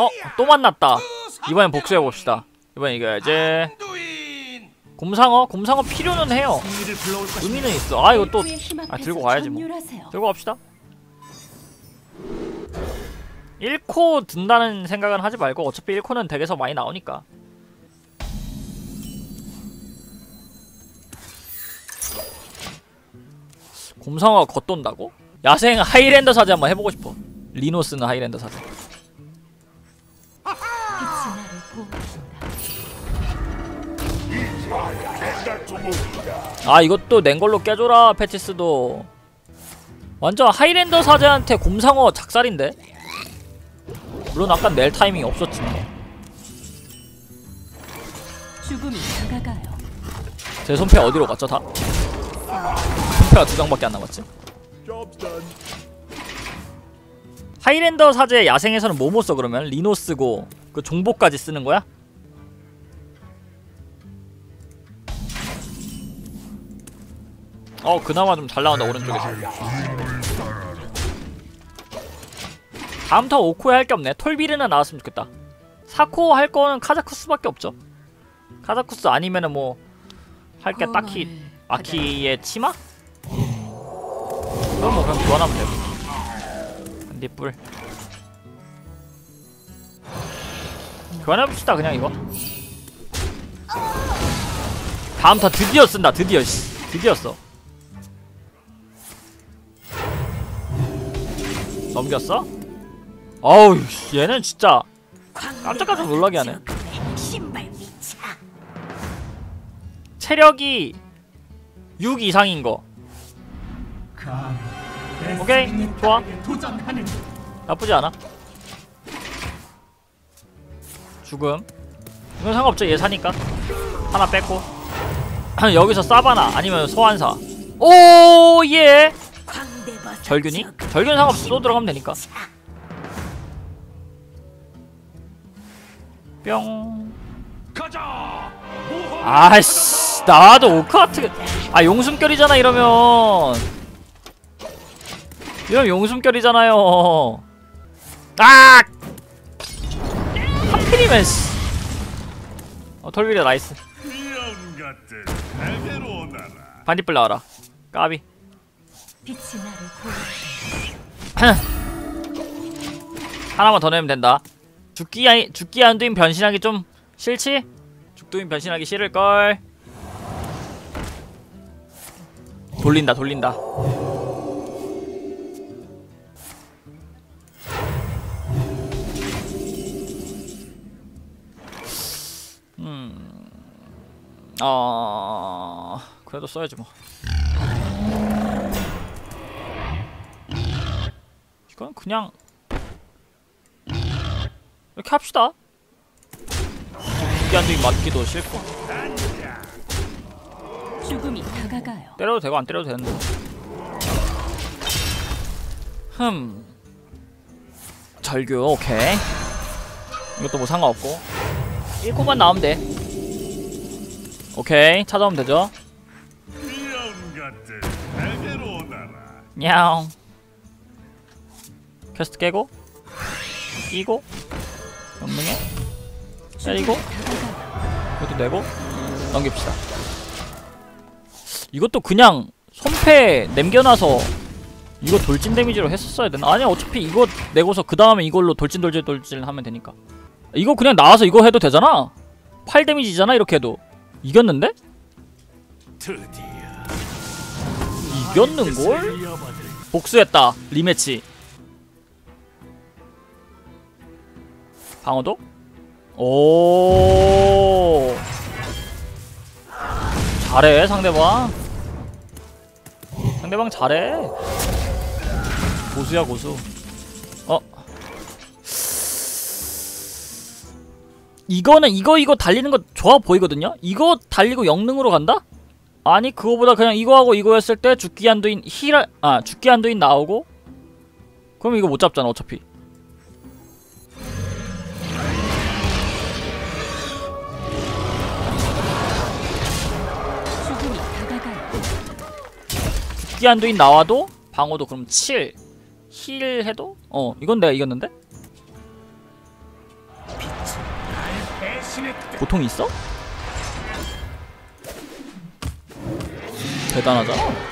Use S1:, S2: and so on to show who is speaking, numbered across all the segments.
S1: 어? 또 만났다 이번엔 복수해봅시다 이번엔 이겨야지 곰상어? 곰상어 필요는 해요. 의미는 있어 아 이거 또 아, 들고 가야지 뭐. 들고 갑시다 1코 든다는 생각은 하지 말고 어차피 1코는 덱에서 많이 나오니까 곰상어가 겉돈다고? 야생 하이랜더 사제 한번 해보고 싶어 리노스는 하이랜더 사제 아 이것도 낸 걸로 깨줘라 패치스도 완전 하이랜더 사제한테 곰상어 작살인데 물론 아까 낼 타이밍이 없었지만
S2: 죽음이 다가가요.
S1: 제 손패 어디로 갔죠 다? 손패가 두 장밖에 안 남았지 하이랜더 사제 야생에서는 뭐뭐 써 그러면? 리노 쓰고 그 종보까지 쓰는 거야? 어 그나마 좀 잘 나온다 오른쪽에서. 다음 턴 5코에 할 게 없네. 톨비르는 나왔으면 좋겠다. 4코 할 거는 카자쿠스밖에 없죠. 카자쿠스 아니면은 뭐 할 게 딱히 아키의 치마? 그럼 뭐 그냥 교환하면 되고 반딧불 교환해봅시다 그냥 이거. 다음 턴 드디어 쓴다 드디어 씨. 드디어 써 넘겼어? 어우 씨, 얘는 진짜 깜짝깜짝 놀라게 하네. 체력이 6 이상인 거. 오케이 좋아. 나쁘지 않아. 죽음. 이건 상관없죠. 얘 사니까. 하나 뺐고. 여기서 사바나 아니면 소환사. 오예 절균이? 절균 상관없어. 또 들어가면 되니까. 뿅. 아씨 나도 오카트. 아 용숨결이잖아 이러면. 이러면 용숨결이잖아요. 아 하필이면 씨. 어 톨비레 나이스. 반딧불 나와라. 까비
S2: 빛이 나를 보호하신다.
S1: 하나만 더 내면 된다 죽기 아 죽기 안두인 변신하기 좀 싫지? 죽두인 변신하기 싫을 걸 돌린다 돌린다 음... 어... 그래도 써야지 뭐 그냥 이렇게 합시다. 기한적인 맞기도 싫고
S2: 죽음이 다가가요.
S1: 때려도 되고 안 때려도 되는데. 흠. 절규 오케이. 이것도 뭐 상관없고 1코만 나오면 돼. 오케이 찾아오면 되죠.
S3: 오너라.
S1: 냐옹. 퀘스트 깨고 끼고 영능해 때리고. 이것도 내고 넘깁시다. 이것도 그냥 손패 남겨놔서 이거 돌진 데미지로 했었어야 되나? 아니야 어차피 이거 내고서 그 다음에 이걸로 돌진 돌진 돌진 하면 되니까 이거 그냥 나와서 이거 해도 되잖아 8 데미지잖아 이렇게 해도 이겼는데? 이겼는걸? 복수했다 리매치 방어도? 오. 잘해 상대방. 상대방 잘해. 고수야 고수. 어. 이거는 이거 이거 달리는 거 좋아 보이거든요? 이거 달리고 영능으로 간다? 아니 그거보다 그냥 이거하고 이거 했을 때 죽기 한도인 힐, 아 죽기 한도인 나오고? 그럼 이거 못 잡잖아 어차피 기안도인 나와도 방어도 그럼 7 힐해도? 어 이건 내가 이겼는데? 보통 있어? 대단하잖아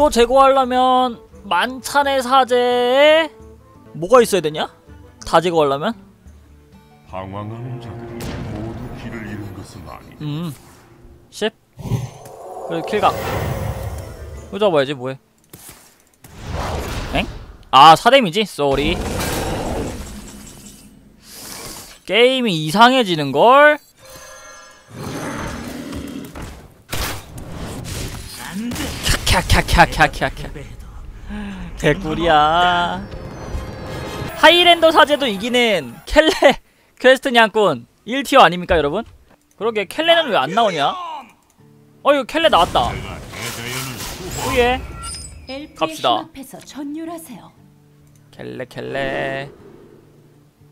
S1: 이거 제거하려면 만찬의 사제에 뭐가 있어야 되냐? 다 제거하려면?
S3: 방황하는 자들이 모두 길을 잃은 것은 아니.
S1: 음. 10. 그래 킬각. 이거 잡아야지 뭐해. 엥? 아 4데미지? 쏘리. 게임이 이상해지는걸? 캬캬캬캬캬캬. 개꿀이야. 하이랜더 사제도 이기는 켈레 퀘스트 냥꾼. 1티어 아닙니까 여러분? 그러게 켈레는 왜 안 나오냐? 어 이거 켈레 나왔다.
S2: 엘프의
S1: 갑시다. 켈레 켈레.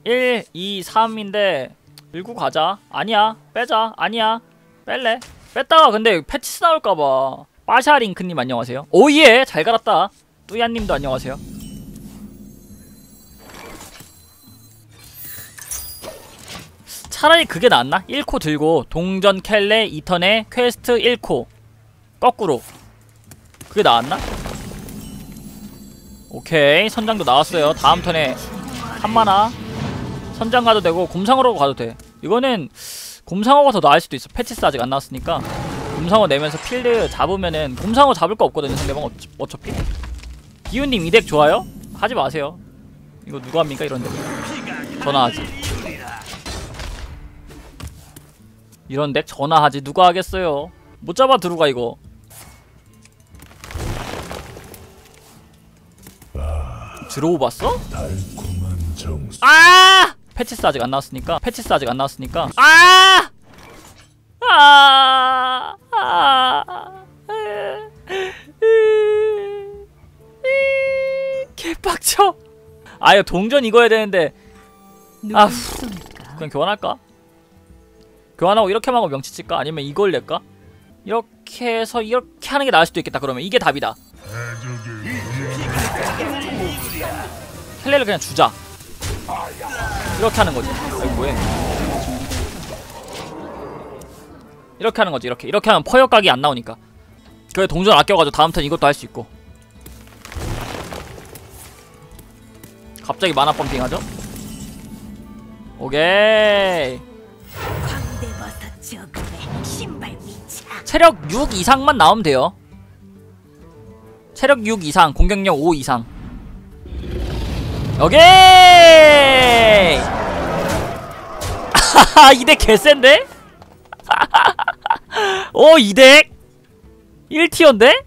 S1: 1, 2, 3인데 밀고 가자. 아니야 빼자. 아니야. 뺄래? 뺐다가 근데 패치스 나올까봐 빠샤링크님 안녕하세요. 오예 잘 갈았다. 뚜야님도 안녕하세요. 차라리 그게 낫나? 1코 들고 동전 켈레 2턴에 퀘스트 1코. 거꾸로. 그게 나았나? 오케이. 선장도 나왔어요. 다음 턴에 한마나. 선장 가도 되고 곰상어로 가도 돼. 이거는 곰상어가 더 나을 수도 있어. 패치스 아직 안 나왔으니까 곰상어 내면서 필드 잡으면은 곰상어 잡을 거 없거든요 상대방 어, 어차피 기훈님 이 덱 좋아요? 하지 마세요 이거 누가 합니까 이런 덱 전화하지 이런 덱 전화하지 누가 하겠어요 못 잡아 들어가 이거 들어오 봤어? 아! 패치스 아직 안 나왔으니까 패치스 아직 안 나왔으니까 아! 아! 아! 개빡쳐. 동전 이거 해야 되는데
S2: 누가
S1: 아후.
S2: 쏩니까?
S1: 그냥 교환할까? 교환하고 이렇게만 하고 명치 칠까? 아니면 이걸 낼까? 이렇게 해서 이렇게 하는 게 나을 수도 있겠다. 그러면 이게 답이다. 헬레를 그냥 주자. 이렇게 하는 거지. 이거 뭐해? 이렇게 하는 거지. 이렇게 이렇게 하면 퍼역각이 안 나오니까. 그래 동전 아껴가지고 다음 턴 이것도 할 수 있고. 갑자기 만화 펌핑하죠? 오케이. 체력 6 이상만 나오면 돼요. 체력 6 이상, 공격력 5 이상. 오케이! 아하하, 이덱 개센데? 오, 이덱! 1티어인데?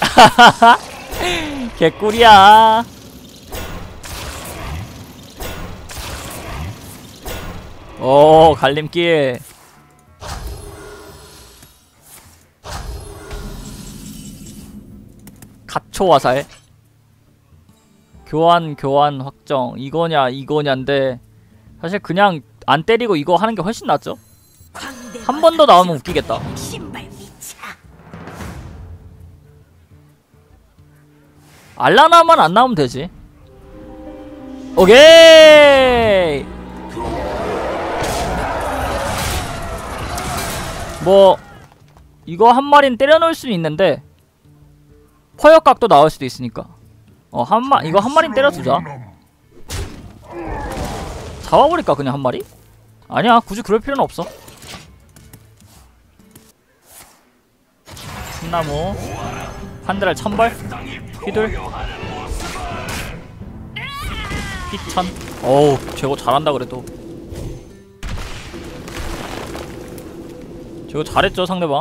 S1: 개꿀이야. 오, 갈림길. 갓초 화살 교환 교환 확정 이거냐 이거냐인데 사실 그냥 안 때리고 이거 하는 게 훨씬 낫죠? 한 번 더 나오면 웃기겠다. 알라나만 안 나오면 되지. 오케이! 뭐 이거 한 마리는 때려놓을 수는 있는데 퍼역각도 나올 수도 있으니까. 어 한 마 이거 한 마리는 때려두자. 잡아버릴까 그냥 한 마리? 아니야 굳이 그럴 필요는 없어. 참나무 한드랄 천벌 휘둘. 휘천. 어우 저거 잘한다 그래도. 저거 잘했죠 상대방.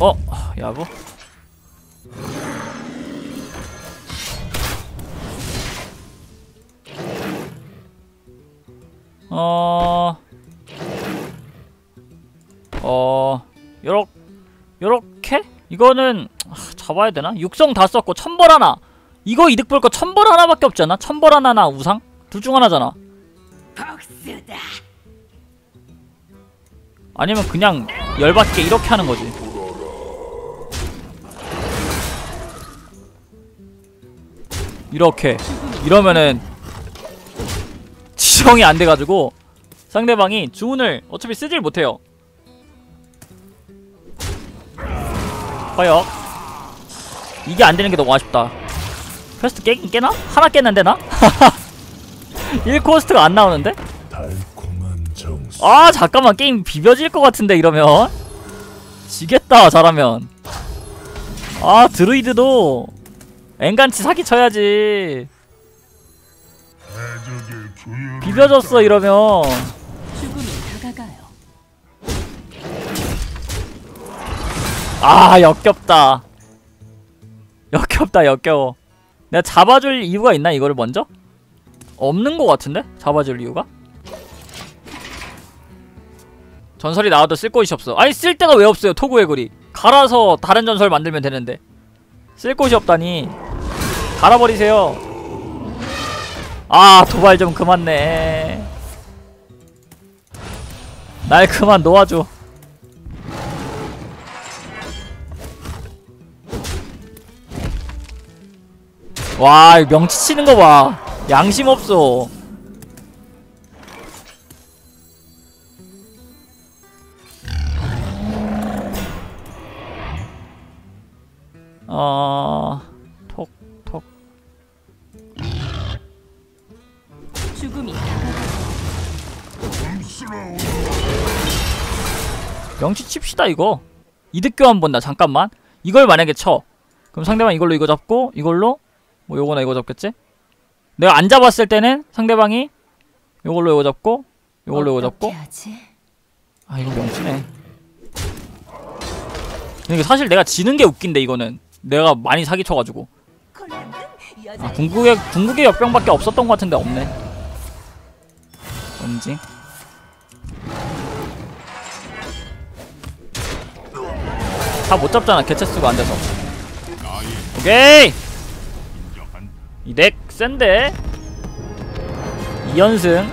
S1: 어 야구 어, 어, 요렇, 요렇게? 이거는, 아, 잡아야 되나? 육성 다 썼고, 천벌 하나. 이거 이득 볼 거 천벌 하나밖에 없잖아? 천벌 하나나 우상? 둘 중 하나잖아
S4: 복수다.
S1: 아니면 그냥 열받게 이렇게 하는 거지 이렇게 이러면은 지정이 안 돼가지고 상대방이 주문을 어차피 쓰질 못해요 과연 이게 안 되는 게 너무 아쉽다 퀘스트 깨긴 깨나? 하나 깼는데 나? 1코스트가 안 나오는데?
S3: 달콤한 정수.
S1: 아 잠깐만 게임 비벼질 것 같은데 이러면 지겠다 잘하면 아 드루이드도 엔간치 사기 쳐야지
S3: 해적의 교육.
S1: 비벼졌어 이러면. 아 역겹다 역겹다 역겨워 내가 잡아줄 이유가 있나 이거를 먼저? 없는 것 같은데? 잡아줄 이유가? 전설이 나와도 쓸 곳이 없어 아니 쓸 데가 왜 없어요 토구의 글이 갈아서 다른 전설 만들면 되는데 쓸 곳이 없다니 갈아버리세요 아 도발 좀 그만 내날 그만 놓아줘 와, 명치 치는 거 봐. 양심 없어. 어, 명치 칩시다, 이거. 이득 교환 본다, 잠깐만. 이걸 만약에 쳐. 그럼 상대방 이걸로 이거 잡고, 이걸로, 뭐 요거나 이거 잡겠지? 내가 안 잡았을 때는 상대방이 요걸로 이거 잡고, 요걸로 이거 잡고? 아 이거 명치네 이게 사실 내가 지는 게 웃긴데 이거는 내가 많이 사기쳐가지고 아, 궁극의 궁극의 역병밖에 없었던 것 같은데 없네 뭔지 다 못 잡잖아 개체 수가 안 돼서. 오케이!
S3: 인정한
S1: 이덱 센데? 2연승